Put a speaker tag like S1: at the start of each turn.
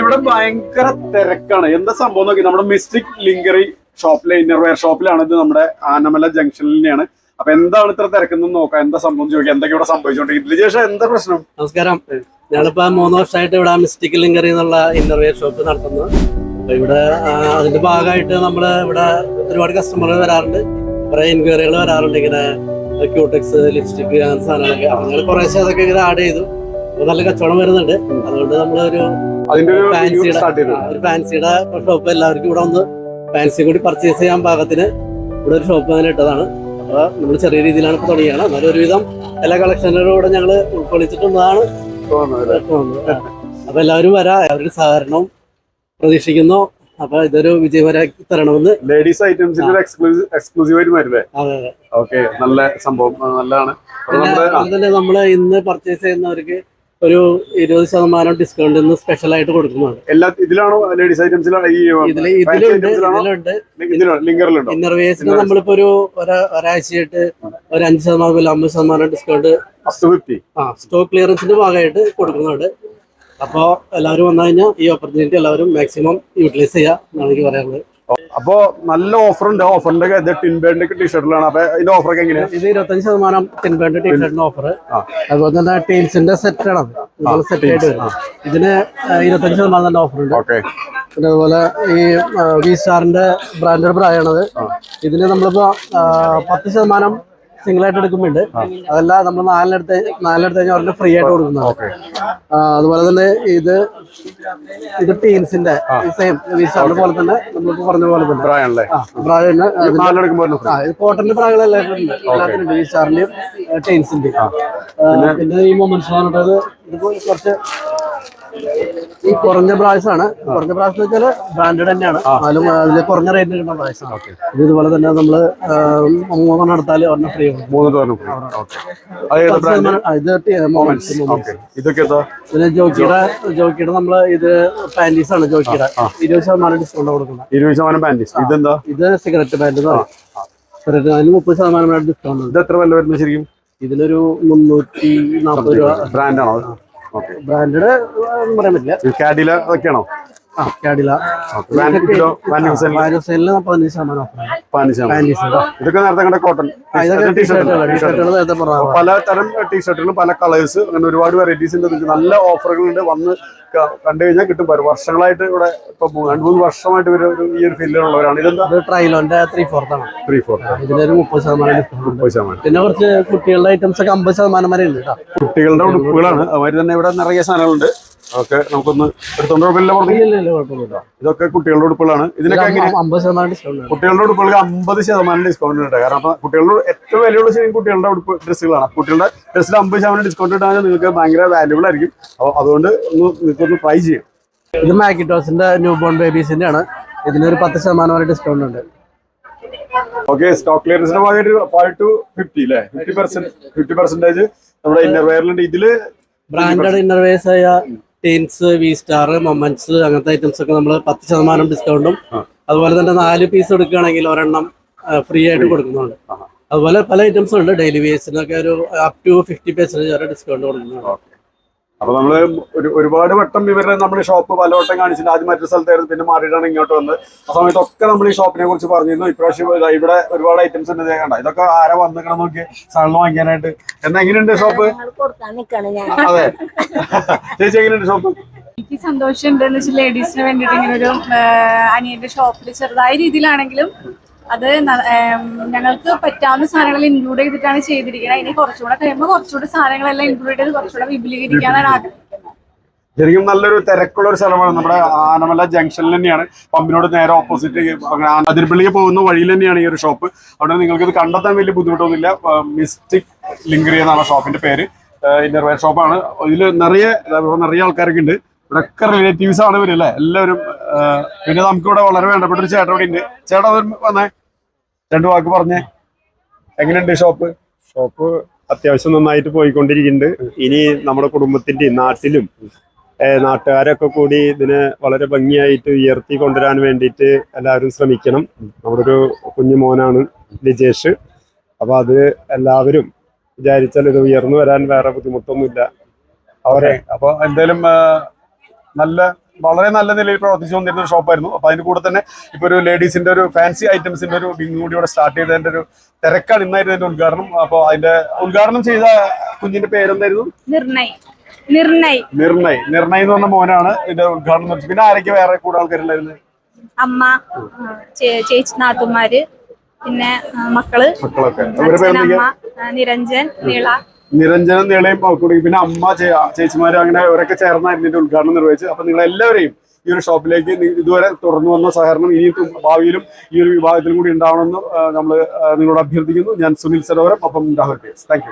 S1: ഇവിടെ ഭയങ്കര തിരക്കാണ്. എന്താ സംഭവം നോക്കി നമ്മുടെ മിസ്റ്റിക് ലിങ്കറി ഷോപ്പിലെ ഇന്നർവെയർ ഷോപ്പിലാണ് ഇത് നമ്മുടെ ആനമല ജംഗ്ഷനിൽ തന്നെയാണ്. അപ്പൊ എന്താണ് ഇത്ര തിരക്കെന്ന് നോക്കാം. എന്താ സംഭവം ചോദിക്കാം. എന്തൊക്കെ ഇവിടെ സംഭവിച്ചോണ്ടിരിക്കും ശേഷം എന്താ പ്രശ്നം?
S2: നമസ്കാരം. ഞാനിപ്പോ മൂന്ന് വർഷമായിട്ട് ഇവിടെ മിസ്റ്റിക് ലിങ്കറി എന്നുള്ള ഇന്നർവെയർ ഷോപ്പ് നടത്തുന്നു. ഇവിടെ അതിന്റെ ഭാഗമായിട്ട് നമ്മൾ ഇവിടെ ഒരുപാട് കസ്റ്റമറുകൾ വരാറുണ്ട്. കുറെ എൻക്വയറികൾ വരാറുണ്ട്. ഇങ്ങനെ ക്യൂടെക്സ് ലിപ്സ്റ്റിക് അങ്ങനത്തെ സാധനങ്ങളൊക്കെ. അപ്പൊ ഞങ്ങൾ അതൊക്കെ ഇങ്ങനെ ആഡ് ചെയ്തു. നല്ല കച്ചവടം വരുന്നുണ്ട്. അതുകൊണ്ട് നമ്മളൊരു ഫാൻസിയുടെ ഒരു ഫാൻസിയുടെ ഷോപ്പ് എല്ലാവർക്കും ഇവിടെ ഒന്ന് ഫാൻസി കൂടി പർച്ചേസ് ചെയ്യാൻ പാകത്തിന് ഇവിടെ ഒരു ഷോപ്പ് അങ്ങനെ ഇട്ടതാണ്. അപ്പൊ നമ്മൾ ചെറിയ രീതിയിലാണ് ഇപ്പൊ തുടങ്ങിയാണ് എന്നാലും ഒരുവിധം എല്ലാ കളക്ഷനുകളൂടെ ഞങ്ങൾ ഉൾക്കൊള്ളിച്ചിട്ടുള്ളതാണ്. തോന്നുന്നത്. ആ. അപ്പൊ എല്ലാവരും വരാ. അവരുടെ സഹകരണവും പ്രതീക്ഷിക്കുന്നു. അപ്പൊ ഇതൊരു വിജയപരമാക്കി തരണമെന്ന്
S1: ലേഡീസ് ഐറ്റംസിന്റെ എക്സ്ക്ലൂസീവ് ആയിട്ട് വരില്ലേ
S2: അതെ അതെ
S1: ഓക്കെ നല്ല സംഭവം. നല്ലതാണ്.
S2: നമ്മൾ ഇന്ന് പർച്ചേസ് ചെയ്യുന്നവർക്ക് ഒരു ഇരുപത് ശതമാനം ഡിസ്കൗണ്ട് ഇന്ന് സ്പെഷ്യൽ ആയിട്ട് കൊടുക്കുന്നുണ്ട്
S1: എല്ലാ ഇതിലാണോ ലേഡീസ് ഐറ്റംസിലാണോ
S2: ഇതിൽ
S1: fancy
S2: ഇതിലുണ്ട്? ഇതിലുണ്ട് ഇന്നർവേസിന് നമ്മളിപ്പോ ഒരു ഒര- ഒരാഴ്ചയായിട്ട് ഒരു അഞ്ച് ശതമാനം മുതൽ അമ്പത് ശതമാനം ഡിസ്കൗണ്ട് ആ സ്റ്റോക്ക് ക്ലിയറൻസിന്റെ ഭാഗമായിട്ട് കൊടുക്കുന്നുണ്ട് അപ്പോൾ എല്ലാവരും വന്നു കഴിഞ്ഞാൽ ഈ ഓപ്പർച്യൂണിറ്റി എല്ലാവരും മാക്സിമം യൂട്ടിലൈസ് ചെയ്യുക എന്നാണ് എനിക്ക് പറയാനുള്ളത്.
S1: അപ്പോ നല്ല ഓഫർ ഉണ്ട്. ഓഫറിന്റെ ഇത് ടിൻബേന്റെ ടീഷർട്ടിലാണ് അപ്പൊ ഇതിന്റെ ഓഫറൊക്കെ എങ്ങനെയാണ്
S2: ഇത് ഇരുപത്തഞ്ച് ശതമാനം ടിൻബേന്റെ ടീഷർട്ടിന്റെ ഓഫർ. അതുപോലെ തന്നെ ടീൽസിന്റെ സെറ്റ് ആണ് സെറ്റ് ആയിട്ട് ഇതിന് ഇരുപത്തഞ്ച് ശതമാനം തന്നെ ഓഫർ ഉണ്ട്.
S1: ഓക്കെ
S2: പിന്നെ അതുപോലെ ഈ വി സ്റ്റാറിന്റെ ബ്രാൻഡഡ് പ്രായമാണത് ഇതിന് നമ്മളിപ്പോ പത്ത് ശതമാനം സിംഗിൾ ആയിട്ട് എടുക്കുമ്പോണ്ട് അതല്ല നമ്മൾ നാലിനടുത്ത് നാലിനടുത്ത് കഴിഞ്ഞാൽ അവരുടെ ഫ്രീ ആയിട്ട് കൊടുക്കുന്നത് അതുപോലെ തന്നെ ഇത് ഇത് ടീൻസിന്റെ സെയിം പോലെ തന്നെ നമ്മളിപ്പോ പറഞ്ഞ പോലെ തന്നെ. കോട്ടന്റെ പ്രായങ്ങൾ എല്ലാവരും ഉണ്ട്. എല്ലാത്തിനും ഉണ്ട്. വി സ്റ്റാറിന്റെയും ടീൻസിന്റെയും പിന്നെ? ഈ മൊമെന്റ്സ് പറഞ്ഞിട്ടത് ഇത് കുറച്ച് കുറഞ്ഞ പ്രാവശ്യമാണ് കുറഞ്ഞ പ്രാവശ്യം വെച്ചാൽ ബ്രാൻഡഡ് തന്നെയാണ്. എന്നാലും അതിൽ കുറഞ്ഞ റേറ്റിന് കിട്ടുന്ന പ്രാവശ്യമാണ് ഇത് ഇതുപോലെ തന്നെ നമ്മൾ മൂന്നെണ്ണം എടുത്താൽ ഒരെണ്ണം ഫ്രീ ഇത് മൊമെന്റ്സ് പിന്നെ ജോക്കിയുടെ ജോക്കിയുടെ നമ്മൾ ഇത് പാന്റീസ് ആണ് ജോക്കിയുടെ. ഇരുപത് ശതമാനം ഡിസ്കൗണ്ട് കൊടുക്കുന്നത്.
S1: ഇരുപത് ശതമാനം പാന്റീസ് ഇതെന്താ?
S2: ഇത് സിഗരറ്റ് പാന്റ് എന്ന് പറയും. സിഗരറ്റ് അതിന് മുപ്പത് ശതമാനം ഡിസ്കൗണ്ട്
S1: ഇത് എത്ര വില വരുന്നത് ശരിക്കും?
S2: ഇതിലൊരു മുന്നൂറ്റി നാൽപ്പത് രൂപ.
S1: ബ്രാൻഡാണോ
S2: ബ്രാൻഡഡ് പറയാൻ പറ്റില്ല.
S1: കാഡില അതൊക്കെയാണോ ഇതൊക്കെ നേരത്തെ കോട്ടൺ
S2: ഇതൊക്കെ ടീഷർട്ടുകൾ ടീഷർട്ടുകൾ നേരത്തെ പറഞ്ഞ
S1: പല തരം ടീഷർട്ടുകളും പല കളേഴ്സ് അങ്ങനെ ഒരുപാട് വെറൈറ്റീസ് ഉണ്ട്. നല്ല ഓഫറുകളുണ്ട് വന്ന് കണ്ടു കഴിഞ്ഞാൽ കിട്ടും. പല വർഷങ്ങളായിട്ട് ഇവിടെ ഇപ്പൊ രണ്ടു മൂന്ന് വർഷമായിട്ട് ഇവർ ഈ ഒരു ഫീൽഡിലുള്ളവരാണ് ഇതെന്താ?
S2: ത്രീ ഫോർത്ത് ആണ്.
S1: ത്രീ ഫോർ
S2: ഇതിനൊരു മുപ്പത് ശതമാനം ഡിസ്കൗണ്ട് ഉണ്ട്.
S1: മുപ്പത് ശതമാനം.
S2: പിന്നെ കുറച്ച് കുട്ടികളുടെ ഐറ്റംസ് ഒക്കെ അമ്പത് ശതമാനം വരെ ഉണ്ട് കേട്ടോ
S1: കുട്ടികളുടെ ഉടുപ്പുകളാണ്. അവർ തന്നെ ഇവിടെ നിറയെ സാധനങ്ങളുണ്ട്. അതൊക്കെ നമുക്കൊന്ന് എടുത്തോണ്ട് കുഴപ്പമില്ല ഇതൊക്കെ കുട്ടികളുടെ ഉടുപ്പുകളാണ്. ഇതിനൊക്കെ കുട്ടികളുടെ ഉടുപ്പുകൾക്ക് അമ്പത് ശതമാനം ഡിസ്കൗണ്ട് ഉണ്ട് കാരണം അപ്പൊ കുട്ടികളുടെ ഏറ്റവും വിലയുള്ള ശരിക്കും കുട്ടികളുടെ ഉടുപ്പ് ഡ്രസ്സുകളാണ്. കുട്ടികളുടെ ഡ്രസ്സിൽ അമ്പത് ശതമാനം ഡിസ്കൗണ്ട് ഇട്ടാൽ നിങ്ങൾക്ക് ഭയങ്കര വാല്യുബിൾ ആയിരിക്കും. അപ്പോൾ അതുകൊണ്ട് ഒന്ന് നിങ്ങൾക്കൊന്ന് ട്രൈ ചെയ്യാം.
S2: ഇത് മാക്കിറ്റോസിന്റെ ന്യൂ ബോൺ ബേബീസിന്റെ ആണ്. ഇതിനൊരു പത്ത് ശതമാനം വരെ ഡിസ്കൗണ്ട് ഉണ്ട്.
S1: ഓക്കെ സ്റ്റോക്ക് ക്ലിയറൻസിന്റെ ഭാഗമായിട്ട് ഫൈവ് ടു ഫിഫ്റ്റി അല്ലേ? ഫിഫ്റ്റി പെർസെന്റ് ഫിഫ്റ്റി പെർസെന്റേജ് നമ്മുടെ ഇന്നർവെയറിലുണ്ട് ഇതിൽ
S2: ബ്രാൻഡഡ് ഇന്നർവെയർസ് ആയ ടീൻസ് വി സ്റ്റാർ മൊമെന്റ്സ് അങ്ങനത്തെ ഐറ്റംസ് ഒക്കെ നമ്മൾ പത്ത് ശതമാനം ഡിസ്കൗണ്ടും അതുപോലെ തന്നെ നാല് പീസ് എടുക്കുകയാണെങ്കിൽ ഒരെണ്ണം ഫ്രീ ആയിട്ട് കൊടുക്കുന്നുണ്ട്. അതുപോലെ പല ഐറ്റംസും ഉണ്ട്. ഡെയിലി വേസിനൊക്കെ ഒരു അപ് ടു ഫിഫ്റ്റി പെർസെന്റേജ് വരെ ഡിസ്കൗണ്ട് കൊടുക്കുന്നുണ്ട്.
S1: അപ്പൊ നമ്മൾ ഒരു ഒരുപാട് വട്ടം ഇവരുടെ നമ്മൾ ഷോപ്പ് പലവട്ടം കാണിച്ചിട്ട് ആദ്യം മറ്റൊരു സ്ഥലത്തായിരുന്നു പിന്നെ മാറിയിട്ടാണ് ഇങ്ങോട്ട് വന്നത്. ആ സമയത്തൊക്കെ നമ്മൾ ഈ ഷോപ്പിനെ കുറിച്ച് പറഞ്ഞിരുന്നു. ഇപ്രാവശ്യം ഇതാ ഇവിടെ ഒരുപാട് ഐറ്റംസ് ഉണ്ട് കണ്ട? ഇതൊക്കെ ആരാ വന്നിക്കണം നോക്കി സാധനം വാങ്ങിക്കാനായിട്ട്. എന്നാ എങ്ങനെയുണ്ട് ഷോപ്പ് അതെ. ചേച്ചി എങ്ങനെയുണ്ട് ഷോപ്പ്
S3: എനിക്ക് സന്തോഷം എന്ന് വെച്ചാൽ ലേഡീസിന് വേണ്ടിയിട്ട് ഇങ്ങനെ ഒരു അനിയന്റെ ഷോപ്പിൽ ചെറുതായ രീതിയിലാണെങ്കിലും അത് ഞങ്ങൾക്ക് പറ്റാവുന്ന സാധനങ്ങൾ ഇൻക്ലൂഡ് ചെയ്തിട്ടാണ് ചെയ്തിരിക്കുന്നത്. ഇനി കുറച്ചുകൂടെ കഴിയുമ്പോൾ കുറച്ചുകൂടെ സാധനങ്ങളെല്ലാം ഇൻക്ലൂഡ് ചെയ്ത് കുറച്ചുകൂടെ വിപുലീകരിക്കാനാണ് ആഗ്രഹിക്കുന്നത്.
S1: ശരിക്കും നല്ലൊരു തിരക്കുള്ള ഒരു സ്ഥലമാണ്. നമ്മുടെ ആനമല ജംഗ്ഷനിൽ തന്നെയാണ്. പമ്പിനോട് നേരെ ഓപ്പോസിറ്റ് അതിരപ്പള്ളിക്ക് പോകുന്ന വഴിയിൽ തന്നെയാണ് ഈ ഒരു ഷോപ്പ് അവിടെ നിങ്ങൾക്ക് ഇത് കണ്ടെത്താൻ വലിയ ബുദ്ധിമുട്ടൊന്നുമില്ല. മിസ്റ്റിക് ലിങ്കറി എന്നാണ് ഷോപ്പിന്റെ പേര്. ഇന്റർവെയർ ഷോപ്പാണ് ഇതിൽ നിറയെ നിറയെ ആൾക്കാരൊക്കെ ഉണ്ട്. ഇവിടെയൊക്കെ റിലേറ്റീവ്സ് ആണ് ഇവരല്ലേ എല്ലാവരും പിന്നെ നമുക്കിവിടെ വളരെ വേണ്ടപ്പെട്ട ഒരു ചേട്ടൻ ഇവിടെ ഉണ്ട്. ചേട്ടൻ വന്നേ രണ്ടു വാക്ക് പറഞ്ഞേ. എങ്ങനെയുണ്ട് ഷോപ്പ്?
S4: ഷോപ്പ് അത്യാവശ്യം നന്നായിട്ട് പോയിക്കൊണ്ടിരിക്കുന്നുണ്ട്. ഇനി നമ്മുടെ കുടുംബത്തിന്റെ നാട്ടിലും നാട്ടുകാരൊക്കെ കൂടി ഇതിനെ വളരെ ഭംഗിയായിട്ട് ഉയർത്തി കൊണ്ടുവരാൻ വേണ്ടിയിട്ട് എല്ലാവരും ശ്രമിക്കണം. നമ്മുടെ ഒരു കുഞ്ഞു മോനാണ് ലിജേഷ്. അപ്പോൾ അത് എല്ലാവരും വിചാരിച്ചാൽ ഇത് ഉയർന്നു വരാൻ വേറെ ബുദ്ധിമുട്ടൊന്നുമില്ല.
S1: അവരെ അപ്പൊ എന്തായാലും നല്ല വളരെ നല്ല നിലയിൽ പ്രവർത്തിച്ചു വന്നിരുന്ന ഒരു ഷോപ്പായിരുന്നു. അപ്പൊ അതിന്റെ കൂടെ തന്നെ ഇപ്പൊ ഒരു ലേഡീസിന്റെ ഒരു ഫാൻസി ഐറ്റംസിന്റെ ഒരു വിങ് കൂടി ഇവിടെ സ്റ്റാർട്ട് ചെയ്തതിന്റെ ഒരു തിരക്കാണ് ഇന്നായിരുന്നു അതിന്റെ ഉദ്ഘാടനം. അപ്പോൾ അതിന്റെ ഉദ്ഘാടനം ചെയ്ത കുഞ്ഞിന്റെ പേരെന്തായിരുന്നു?
S3: നിർണയ്. നിർണയ്.
S1: നിർണയ്. നിർണയ് എന്ന് പറഞ്ഞ മോനാണ് ഇതിന്റെ ഉദ്ഘാടനം പിന്നെ ആരൊക്കെ വേറെ കൂടെ ആൾക്കാരുണ്ടായിരുന്നു?
S3: അമ്മ ചേച്ചി നാത്തുമാര് പിന്നെ മക്കൾ.
S1: മക്കളൊക്കെ.
S3: നിരഞ്ജൻ നീള
S1: നിരഞ്ജനം നീളയും കൂടി പിന്നെ അമ്മ ചേച്ചിമാരും അങ്ങനെ അവരൊക്കെ ചേർന്നായിരുന്നു ഇതിന്റെ ഉദ്ഘാടനം നിർവഹിച്ചത്. അപ്പൊ നിങ്ങൾ എല്ലാവരെയും ഈ ഒരു ഷോപ്പിലേക്ക് ഇതുവരെ തുടർന്നു വന്ന സഹകരണം ഇനി ഭാവിയിലും ഈ ഒരു വിഭാഗത്തിലും കൂടി ഉണ്ടാവണമെന്ന് നമ്മൾ നിങ്ങളോട് അഭ്യർത്ഥിക്കുന്നു. ഞാൻ സുനിൽ സരോവരം ഒപ്പം രാഹുൽ പി എസ്. താങ്ക്